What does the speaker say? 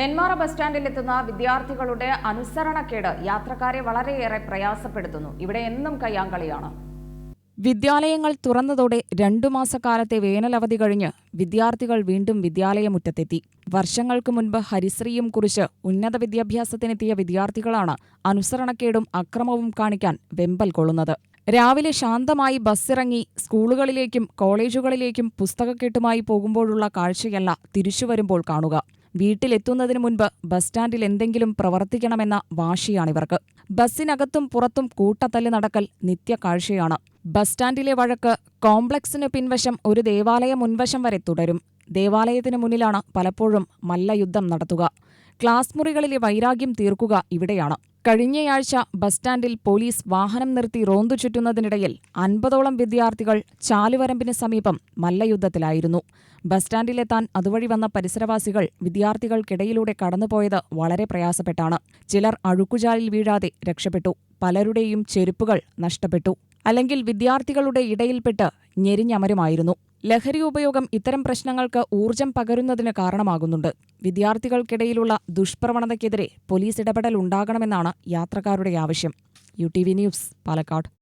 Nenmara bus സ്റ്റാൻഡിലെത്തുന്ന വിദ്യാർത്ഥികളുടെ അനുസരണക്കേട് യാത്രക്കാരെ വളരെയേറെ പ്രയാസപ്പെടുത്തുന്നു. ഇവിടെ എന്നും കയ്യാങ്കളിയാണ്. വിദ്യാലയങ്ങൾ തുറന്നതോടെ രണ്ടു മാസക്കാലത്തെ വേനലവധി കഴിഞ്ഞ് വിദ്യാർത്ഥികൾ വീണ്ടും വിദ്യാലയമുറ്റത്തെത്തി. വർഷങ്ങൾക്ക് മുൻപ് ഹരിശ്രീയും കുറിച്ച് ഉന്നത വിദ്യാഭ്യാസത്തിനെത്തിയ വിദ്യാർത്ഥികളാണ് അനുസരണക്കേടും അക്രമവും കാണിക്കാൻ വെമ്പൽ കൊള്ളുന്നത്. രാവിലെ ശാന്തമായി ബസ്സിറങ്ങി സ്കൂളുകളിലേക്കും കോളേജുകളിലേക്കും പുസ്തകക്കെട്ടുമായി പോകുമ്പോഴുള്ള കാഴ്ചയല്ല തിരിച്ചുവരുമ്പോൾ കാണുക. വീട്ടിലെത്തുന്നതിന് മുൻപ് ബസ് സ്റ്റാൻഡിൽ എന്തെങ്കിലും പ്രവർത്തിക്കണമെന്ന വാശിയാണിവർക്ക് ബസ്സിനകത്തും പുറത്തും കൂട്ടത്തല്ല് നടക്കൽ നിത്യകാഴ്ചയാണ് ബസ് സ്റ്റാൻഡിലെ വഴക്ക് കോംപ്ലക്സിന് പിൻവശം ഒരു ദേവാലയ മുൻവശം വരെ തുടരും. ദേവാലയത്തിന് മുന്നിലാണ് പലപ്പോഴും മല്ലയുദ്ധം നടത്തുക. ക്ലാസ് മുറികളിലെ വൈരാഗ്യം തീർക്കുക ഇവിടെയാണ്. കഴിഞ്ഞയാഴ്ച ബസ് സ്റ്റാൻഡിൽ പോലീസ് വാഹനം നിർത്തി റോന്തു ചുറ്റുന്നതിനിടയിൽ അൻപതോളം വിദ്യാർത്ഥികൾ ചാലുവരമ്പിന് സമീപം മല്ലയുദ്ധത്തിലായിരുന്നു. ബസ് സ്റ്റാൻഡിലെത്താൻ അതുവഴി വന്ന പരിസരവാസികൾ വിദ്യാർത്ഥികൾക്കിടയിലൂടെ കടന്നുപോയത് വളരെ പ്രയാസപ്പെട്ടാണ്. ചിലർ അഴുക്കുചാലിൽ വീഴാതെ രക്ഷപ്പെട്ടു. പലരുടെയും ചെരുപ്പുകൾ നഷ്ടപ്പെട്ടു. അല്ലെങ്കിൽ വിദ്യാർത്ഥികളുടെ ഇടയിൽപ്പെട്ട് ഞെരിഞ്ഞമരുമായിരുന്നു. ലഹരി ഉപയോഗം ഇത്തരം പ്രശ്നങ്ങൾക്ക് ഊർജം പകരുന്നതിന് കാരണമാകുന്നുണ്ട്. വിദ്യാർത്ഥികൾക്കിടയിലുള്ള ദുഷ്പ്രവണതയ്ക്കെതിരെ പോലീസ് ഇടപെടൽ ഉണ്ടാകണമെന്നാണ് യാത്രക്കാരുടെ ആവശ്യം. U T V news Palakkad.